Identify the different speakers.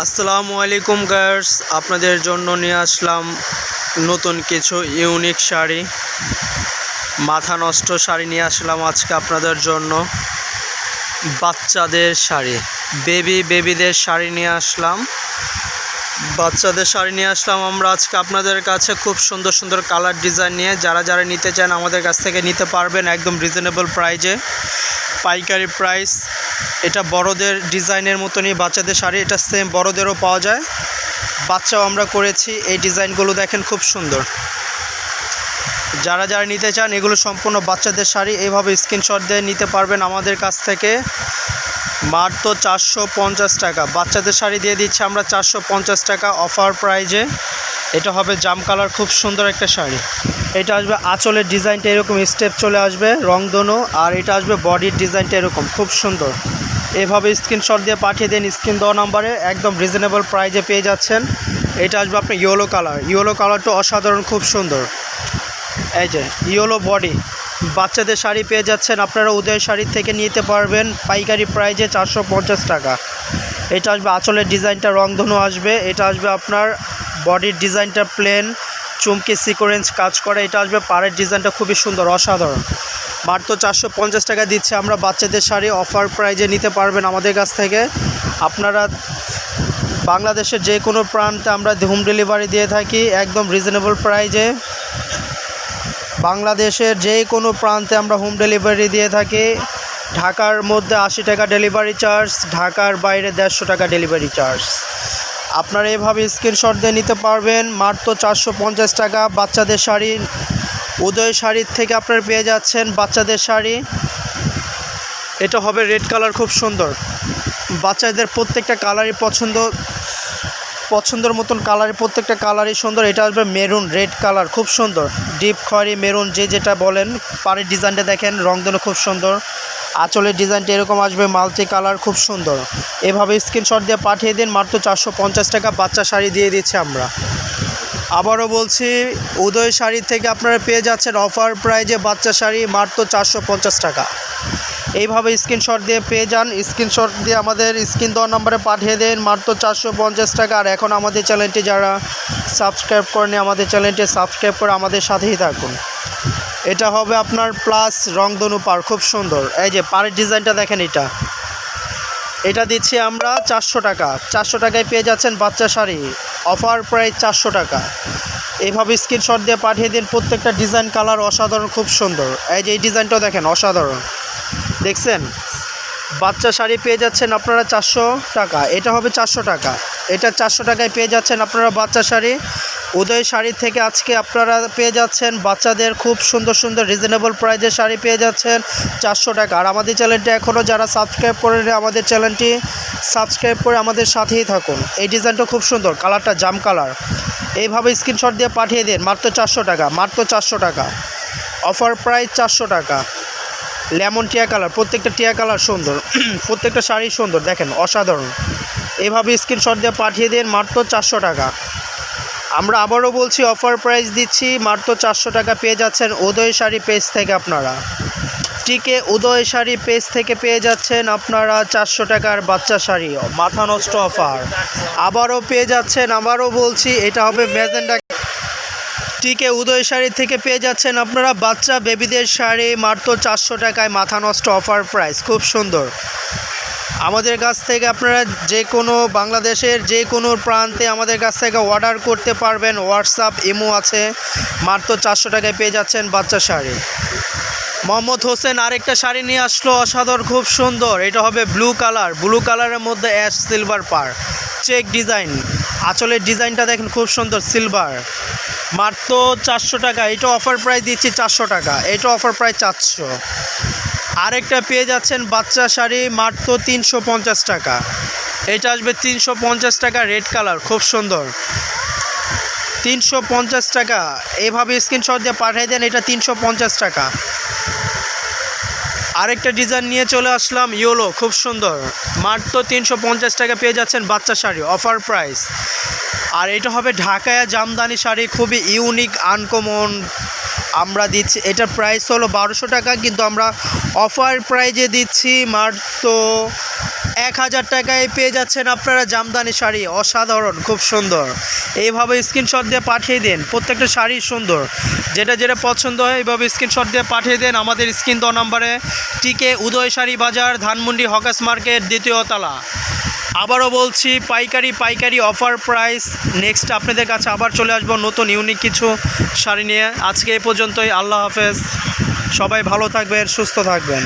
Speaker 1: আসসালামু আলাইকুম গার্স, আপনাদের জন্য নিয়ে আসলাম নতুন কিছু ইউনিক শাড়ি। মাথা নষ্ট শাড়ি নিয়ে আসলাম আজকে আপনাদের জন্য। বাচ্চাদের শাড়ি, বেবি, বেবিদের শাড়ি নিয়ে আসলাম। বাচ্চাদের শাড়ি নিয়ে আসলাম আমরা আজকে আপনাদের কাছে খুব সুন্দর সুন্দর কালার ডিজাইন নিয়ে। যারা যারা নিতে চান আমাদের কাছ থেকে নিতে পারবেন একদম রিজনেবল প্রাইজে পাইকারি প্রাইস এটা বড়দের ডিজাইনের মতনই বাচ্চাদের শাড়ি, এটা সেম বড়দেরও পাওয়া যায়। বাচ্চাও আমরা করেছি, এই ডিজাইনগুলো দেখেন খুব সুন্দর। যারা যারা নিতে চান এগুলো সম্পূর্ণ বাচ্চাদের শাড়ি এইভাবে স্ক্রিনশট দিয়ে নিতে পারবেন আমাদের কাছ থেকে। মাত্র চারশো পঞ্চাশ টাকা। বাচ্চাদের শাড়ি দিয়ে দিচ্ছি আমরা চারশো পঞ্চাশ টাকা অফার প্রাইজে এটা হবে জাম কালার, খুব সুন্দর একটা শাড়ি। এটা আসবে আঁচলের ডিজাইনটা এরকম স্টেপ চলে আসবে রংধনু আর এটা আসবে বডির ডিজাইনটা এরকম, খুব সুন্দর। এভাবে স্ক্রিনশট দিয়ে পাঠিয়ে দিন স্ক্রিন দেওয়া নাম্বারে একদম রিজনেবল প্রাইজে পেয়ে যাচ্ছেন। এটা আসবে আপনার ইয়েলো কালার ইয়েলো কালারটা অসাধারণ, খুব সুন্দর। এই যে ইয়েলো বডি বাচ্চাদের শাড়ি পেয়ে যাচ্ছেন। আপনারা উদয় শাড়ির থেকে নিতে পারবেন। পাইকারি প্রাইজে চারশো পঞ্চাশ টাকা। এটা আসবে আঁচলের ডিজাইনটা, রংধনু আসবে। এটা আসবে আপনার বডির ডিজাইনটা প্লেন চুমকি সিকোয়েন্স কাজ করে। এটা আসবে পাড়ের ডিজাইনটা খুবই সুন্দর, অসাধারণ। মাত্র চারশো পঞ্চাশ টাকা দিচ্ছে আমরা বাচ্চাদের শাড়ি। অফার প্রাইজে নিতে পারবেন আমাদের কাছ থেকে। আপনারা বাংলাদেশের যে কোনো প্রান্তে আমরা হোম ডেলিভারি দিয়ে থাকি। একদম রিজনেবল প্রাইজে বাংলাদেশের যে কোনো প্রান্তে আমরা হোম ডেলিভারি দিয়ে থাকি। ঢাকার মধ্যে আশি টাকা ডেলিভারি চার্জ, ঢাকার বাইরে দেড়শো টাকা ডেলিভারি চার্জ। আপনারা এভাবে স্ক্রিনশট দিয়ে নিতে পারবেন। মাত্র চারশো পঞ্চাশ টাকা বাচ্চাদের শাড়ি, উদয় শাড়ির থেকে আপনারা পেয়ে যাচ্ছেন বাচ্চাদের শাড়ি। এটা হবে রেড কালার খুব সুন্দর। বাচ্চাদের প্রত্যেকটা কালারই পছন্দ। পছন্দের মতন কালারের প্রত্যেকটা কালারই সুন্দর। এটা আসবে মেরুন রেড কালার খুব সুন্দর। ডিপ খয়েরি মেরুন যে যেটা বলেন, পাড়ের ডিজাইনটা দেখেন রংধনু খুব সুন্দর। আঁচলের ডিজাইনটা এরকম আসবে মাল্টি কালার খুব সুন্দর। এভাবে স্ক্রিনশট দিয়ে পাঠিয়ে দিন, মাত্র চারশো পঞ্চাশ টাকা বাচ্চা শাড়ি দিয়ে দিচ্ছি আমরা। আবারও বলছি, উদয় শাড়ি থেকে আপনারা পেয়ে যাচ্ছেন অফার প্রাইজে বাচ্চা শাড়ি, মাত্র চারশো পঞ্চাশ টাকা। এইভাবে স্ক্রিনশট দিয়ে পেয়ে যান। স্ক্রিনশট দিয়ে আমাদের স্ক্রিন দেওয়ার নাম্বারে পাঠিয়ে দেন। মাত্র চারশো পঞ্চাশ টাকা। আর এখন আমাদের চ্যানেলটি যারা সাবস্ক্রাইব করেনি আমাদের চ্যানেলটি সাবস্ক্রাইব করে আমাদের সাথেই থাকুন। এটা হবে আপনার প্লাস রংধনু পার। খুব সুন্দর। এই যে পাড়ের ডিজাইনটা দেখেন এটা। এটা দিচ্ছি আমরা চারশো টাকা। চারশো টাকায় পেয়ে যাচ্ছেন বাচ্চা শাড়ি। অফার প্রায় চারশো টাকা। এইভাবে স্ক্রিনশট দিয়ে পাঠিয়ে দিন। প্রত্যেকটা ডিজাইন কালার অসাধারণ, খুব সুন্দর। এই যে এই ডিজাইনটাও দেখেন, অসাধারণ। দেখছেন? বাচ্চা শাড়ি পেয়ে যাচ্ছেন আপনারা চারশো টাকা। এটা হবে চারশো টাকা। এটা চারশো টাকায় পেয়ে যাচ্ছেন আপনারা বাচ্চা শাড়ি। উদয় শাড়ি থেকে আজকে আপনারা পেয়ে যাচ্ছেন বাচ্চাদের খুব সুন্দর সুন্দর রিজনেবল প্রাইজের শাড়ি পেয়ে যাচ্ছেন চারশো টাকা। আর আমাদের চ্যানেলটি এখনও যারা সাবস্ক্রাইব করেন আমাদের চ্যানেলটি সাবস্ক্রাইব করে আমাদের সাথেই থাকুন। এই ডিজাইনটা খুব সুন্দর, কালারটা জাম কালার। এইভাবে স্ক্রিনশট দিয়ে পাঠিয়ে দিন, মাত্র চারশো টাকা, মাত্র চারশো টাকা। অফার প্রাইস চারশো টাকা। লেমন টিয়া কালার, প্রত্যেকটা টিয়া কালার সুন্দর, প্রত্যেকটা শাড়ি সুন্দর, দেখেন, অসাধারণ। এভাবে স্ক্রিনশট দিয়ে পাঠিয়ে দিন মাত্র চারশো টাকা। আমরা আবারও বলছি অফার প্রাইস দিচ্ছি, মাত্র চারশো টাকা পেয়ে যাচ্ছেন উদয় শাড়ি পেজ থেকে আপনারা। টিকে উদয় শাড়ি পেজ থেকে পেয়ে যাচ্ছেন আপনারা চারশো টাকার বাচ্চা শাড়ি মাথা নষ্ট অফার আবারও পেয়ে যাচ্ছেন, আবারও বলছি, এটা হবে ম্যাজেন্ডা টিকে উদয় শাড়ি থেকে পেয়ে যাচ্ছেন আপনারা বাচ্চা বেবিদের শাড়ি, মাত্র চারশো টাকায় মাথা নষ্ট অফার প্রাইস, খুব সুন্দর। আমাদের কাছ থেকে আপনারা যে কোনো বাংলাদেশের যে কোনো প্রান্তে আমাদের কাছ থেকে অর্ডার করতে পারবেন। হোয়াটসঅ্যাপ, ইমো আছে, মাত্র চারশো টাকায় পেয়ে যাচ্ছেন বাচ্চা শাড়ি। মোহাম্মদ হোসেন আরেকটা শাড়ি নিয়ে আসলো, অসাধারণ, খুব সুন্দর। এটা হবে ব্লু কালার। ব্লু কালারের মধ্যে অ্যাশ সিলভার পার। Check design. আঁচলের ডিজাইনটা দেখেন, খুব সুন্দর, সিলভার। মাত্র চারশো টাকা। এটা অফার প্রাইস দিচ্ছি চারশো টাকা। এটা অফার প্রাইস চারশো। আরেকটা পেয়ে যাচ্ছেন বাচ্চা শাড়ি মাত্র তিনশো পঞ্চাশ টাকা। এটা আসবে তিনশো পঞ্চাশ টাকা রেড কালার খুব সুন্দর। তিনশো পঞ্চাশ টাকা। এভাবে স্ক্রিনশট দিয়ে পাঠিয়ে দেন, এটা তিনশো পঞ্চাশ টাকা। আরেকটা ডিজাইন নিয়ে চলে আসলাম ইয়োলো খুব সুন্দর। মাত্র তিনশো পঞ্চাশ টাকা পেয়ে যাচ্ছেন বাচ্চা শাড়ি অফার প্রাইস আর এটা হবে ঢাকায়া জামদানি শাড়ি, খুবই ইউনিক আনকমন আমরা দিচ্ছি। এটার প্রাইস হলো বারোশো টাকা, কিন্তু আমরা অফার প্রাইজে দিচ্ছি মাত্র এক হাজার টাকায় পেয়ে যাচ্ছেন আপনারা জামদানি শাড়ি। অসাধারণ, খুব সুন্দর। এইভাবে স্ক্রিনশট দিয়ে পাঠিয়ে দিন, প্রত্যেকটা শাড়ি সুন্দর। যেটা যেটা পছন্দ হয় এইভাবে স্ক্রিনশট দিয়ে পাঠিয়ে দেন। আমাদের স্ক্রিন দেওয়া নাম্বারে, টিকে উদয় শাড়ি বাজার, ধানমন্ডি হকাস মার্কেট, দ্বিতীয় তলা। আবারও বলছি, পাইকারি পাইকারি অফার প্রাইস নেক্সট আপনাদের কাছে আবার চলে আসব নতুন ইউনিক কিছু শাড়ি নিয়ে। আজকে এই পর্যন্তই, আল্লাহ হাফেজ। সবাই ভালো থাকবেন, সুস্থ থাকবেন।